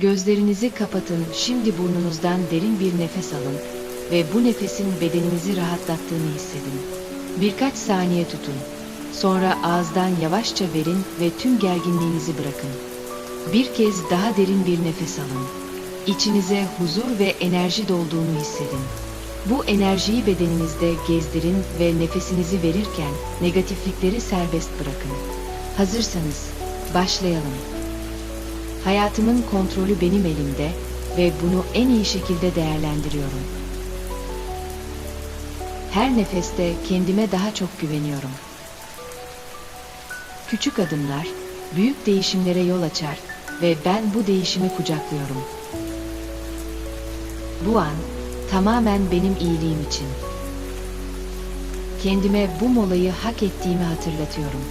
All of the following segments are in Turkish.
Gözlerinizi kapatın, şimdi burnunuzdan derin bir nefes alın ve bu nefesin bedeninizi rahatlattığını hissedin. Birkaç saniye tutun. Sonra ağızdan yavaşça verin ve tüm gerginliğinizi bırakın. Bir kez daha derin bir nefes alın. İçinize huzur ve enerji dolduğunu hissedin. Bu enerjiyi bedeninizde gezdirin ve nefesinizi verirken negatiflikleri serbest bırakın. Hazırsanız başlayalım. Hayatımın kontrolü benim elimde ve bunu en iyi şekilde değerlendiriyorum. Her nefeste kendime daha çok güveniyorum. Küçük adımlar büyük değişimlere yol açar ve ben bu değişimi kucaklıyorum. Bu an tamamen benim iyiliğim için. Kendime bu molayı hak ettiğimi hatırlatıyorum.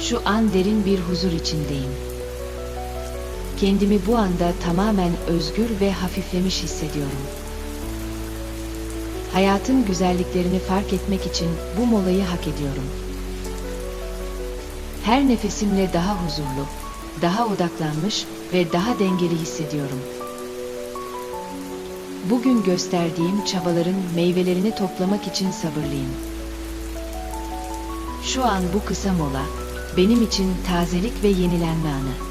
Şu an derin bir huzur içindeyim. Kendimi bu anda tamamen özgür ve hafiflemiş hissediyorum. Hayatın güzelliklerini fark etmek için bu molayı hak ediyorum. Her nefesimle daha huzurlu, daha odaklanmış ve daha dengeli hissediyorum. Bugün gösterdiğim çabaların meyvelerini toplamak için sabırlıyım. Şu an bu kısa mola benim için tazelik ve yenilenme anı.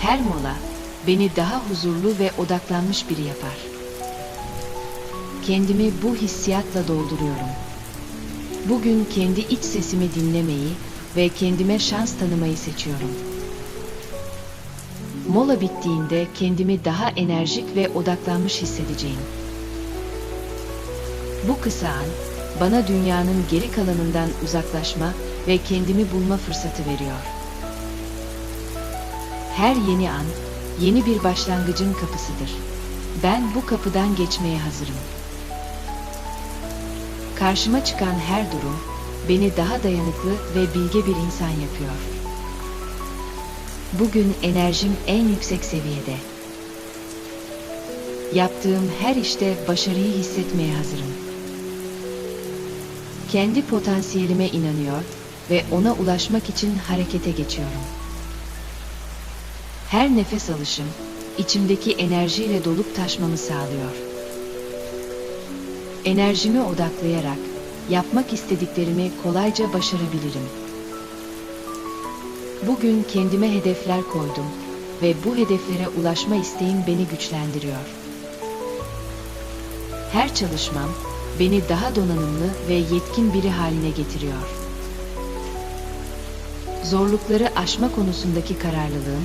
Her mola beni daha huzurlu ve odaklanmış biri yapar. Kendimi bu hissiyatla dolduruyorum. Bugün kendi iç sesimi dinlemeyi ve kendime şans tanımayı seçiyorum. Mola bittiğinde kendimi daha enerjik ve odaklanmış hissedeceğim. Bu kısa an bana dünyanın geri kalanından uzaklaşma ve kendimi bulma fırsatı veriyor. Her yeni an yeni bir başlangıcın kapısıdır. Ben bu kapıdan geçmeye hazırım. Karşıma çıkan her durum beni daha dayanıklı ve bilge bir insan yapıyor. Bugün enerjim en yüksek seviyede. Yaptığım her işte başarıyı hissetmeye hazırım. Kendi potansiyelime inanıyor ve ona ulaşmak için harekete geçiyorum. Her nefes alışım içimdeki enerjiyle dolup taşmamı sağlıyor. Enerjimi odaklayarak yapmak istediklerimi kolayca başarabilirim. Bugün kendime hedefler koydum ve bu hedeflere ulaşma isteğim beni güçlendiriyor. Her çalışmam beni daha donanımlı ve yetkin biri haline getiriyor. Zorlukları aşma konusundaki kararlılığım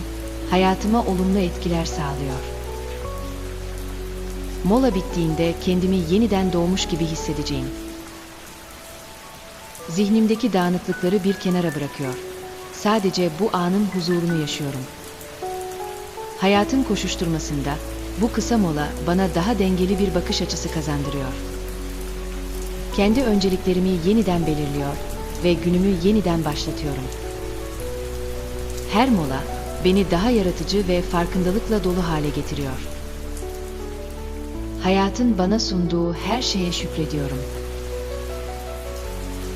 hayatıma olumlu etkiler sağlıyor. Mola bittiğinde kendimi yeniden doğmuş gibi hissedeceğim. Zihnimdeki dağınıklıkları bir kenara bırakıyor. Sadece bu anın huzurunu yaşıyorum. Hayatın koşuşturmasında bu kısa mola bana daha dengeli bir bakış açısı kazandırıyor. Kendi önceliklerimi yeniden belirliyor ve günümü yeniden başlatıyorum. Her mola beni daha yaratıcı ve farkındalıkla dolu hale getiriyor. Hayatın bana sunduğu her şeye şükrediyorum.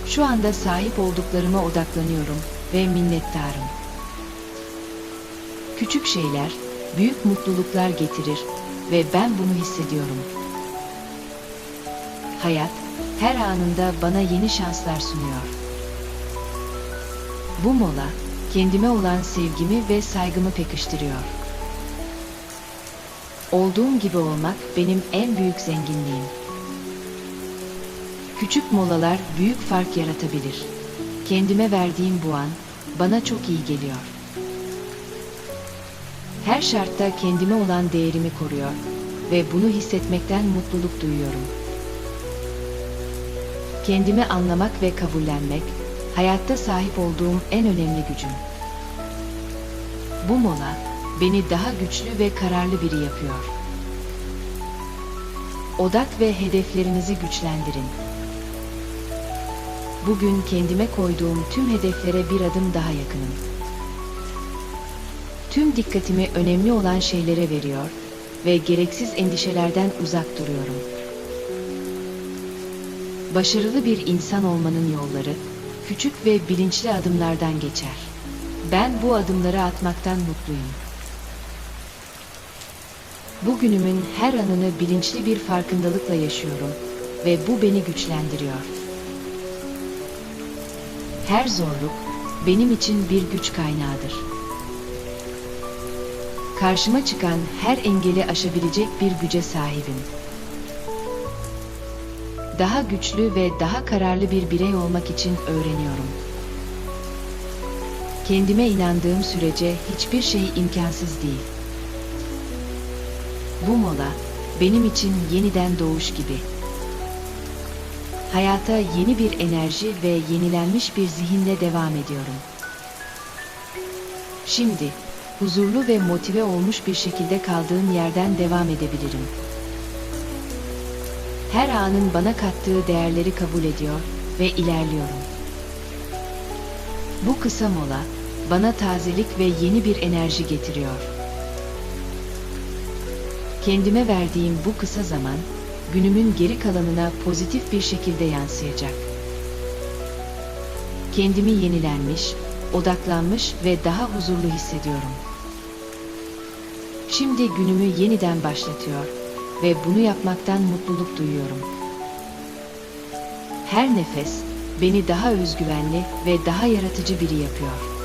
Şu anda sahip olduklarıma odaklanıyorum ve minnettarım. Küçük şeyler büyük mutluluklar getirir ve ben bunu hissediyorum. Hayat her anında bana yeni şanslar sunuyor. Bu mola kendime olan sevgimi ve saygımı pekiştiriyor. Olduğum gibi olmak benim en büyük zenginliğim. Küçük molalar büyük fark yaratabilir. Kendime verdiğim bu an bana çok iyi geliyor. Her şartta kendime olan değerimi koruyor ve bunu hissetmekten mutluluk duyuyorum. Kendimi anlamak ve kabullenmek hayatta sahip olduğum en önemli gücüm. Bu mola beni daha güçlü ve kararlı biri yapıyor. Odak ve hedeflerinizi güçlendirin. Bugün kendime koyduğum tüm hedeflere bir adım daha yakınım. Tüm dikkatimi önemli olan şeylere veriyor ve gereksiz endişelerden uzak duruyorum. Başarılı bir insan olmanın yolları küçük ve bilinçli adımlardan geçer. Ben bu adımları atmaktan mutluyum. Bugünümün her anını bilinçli bir farkındalıkla yaşıyorum ve bu beni güçlendiriyor. Her zorluk benim için bir güç kaynağıdır. Karşıma çıkan her engeli aşabilecek bir güce sahibim. Daha güçlü ve daha kararlı bir birey olmak için öğreniyorum. Kendime inandığım sürece hiçbir şey imkansız değil. Bu mola benim için yeniden doğuş gibi. Hayata yeni bir enerji ve yenilenmiş bir zihinle devam ediyorum. Şimdi huzurlu ve motive olmuş bir şekilde kaldığım yerden devam edebilirim. Her anın bana kattığı değerleri kabul ediyor ve ilerliyorum. Bu kısa mola bana tazelik ve yeni bir enerji getiriyor. Kendime verdiğim bu kısa zaman günümün geri kalanına pozitif bir şekilde yansıyacak. Kendimi yenilenmiş, odaklanmış ve daha huzurlu hissediyorum. Şimdi günümü yeniden başlatıyor ve bunu yapmaktan mutluluk duyuyorum. Her nefes beni daha özgüvenli ve daha yaratıcı biri yapıyor.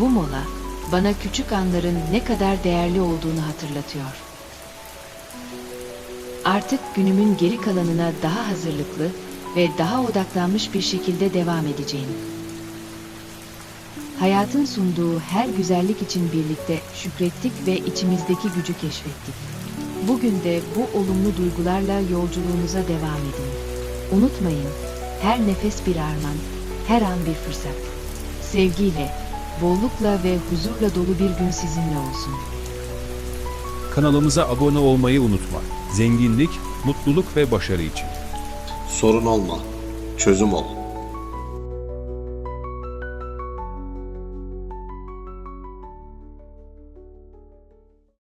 Bu mola bana küçük anların ne kadar değerli olduğunu hatırlatıyor. Artık günümün geri kalanına daha hazırlıklı ve daha odaklanmış bir şekilde devam edeceğim. Hayatın sunduğu her güzellik için birlikte şükrettik ve içimizdeki gücü keşfettik. Bugün de bu olumlu duygularla yolculuğunuza devam edin. Unutmayın, her nefes bir armağan, her an bir fırsat. Sevgiyle, bollukla ve huzurla dolu bir gün sizinle olsun. Kanalımıza abone olmayı unutma. Zenginlik, mutluluk ve başarı için. Sorun olma, çözüm ol.